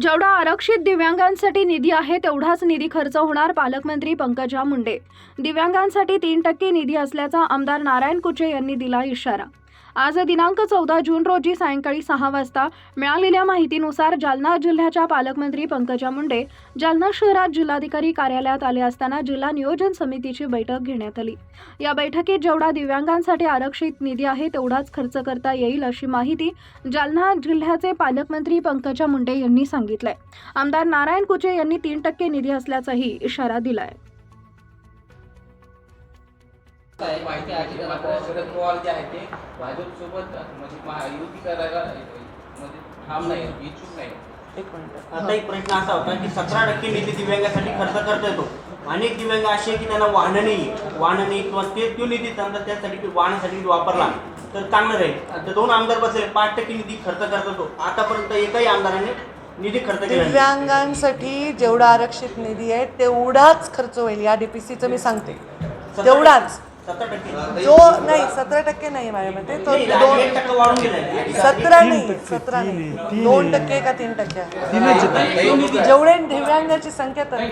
जेवढा आरक्षित दिव्यांगांसाठी निधी आहे तेवढाच निधी खर्च होणार पालकमंत्री पंकजा मुंडे. दिव्यांगांसाठी तीन टक्के निधी असल्याचा आमदार नारायण कुचे यांनी दिला इशारा. आज दिनांक चौदा जून रोजी सायंकाळी सहा वाजता मिळालेल्या माहितीनुसार जालना जिल्ह्याच्या पालकमंत्री पंकजा मुंडे जालना शहरात जिल्हाधिकारी कार्यालयात आले असताना जिल्हा नियोजन समितीची बैठक घेण्यात आली. या बैठकीत जेवढा दिव्यांगांसाठी आरक्षित निधी आहे तेवढाच खर्च करता येईल अशी माहिती जालना जिल्ह्याचे पालकमंत्री पंकजा मुंडे यांनी सांगितलंय. आमदार नारायण कुचे यांनी तीन टक्के निधी असल्याचाही इशारा दिलाय. माहिती आहे की मात्र शरद पवार जे आहेत ते भाजपसोबत म्हणजे करायला म्हणजे ठाम नाही इच्छुक नाही एक मिनिट. आता एक प्रश्न असा होता की सतरा टक्के निधी दिव्यांगासाठी खर्च करता येतो अनेक दिव्यांग असे आहे की त्यांना वाहनं नाही वाहनं नाही किंवा ते तो निधी त्यांना त्यासाठी की वाहनासाठी वापरला तर चांगलं राहील. आता दोन आमदार बसले पाच टक्के निधी खर्च करत होतो आतापर्यंत एकही आमदाराने निधी खर्च केला नाही. दिव्यांगांसाठी जेवढा आरक्षित निधी आहे तेवढाच खर्च होईल. या डीपीसीचं मी सांगते. तेवढाच. जो नाही सतरा टक्के नाही माझ्या मते तो दोन सतरा नाही सतरा नाही. दोन टक्के का तीन टक्के? जेवढे दिव्यांगाची संख्या तर.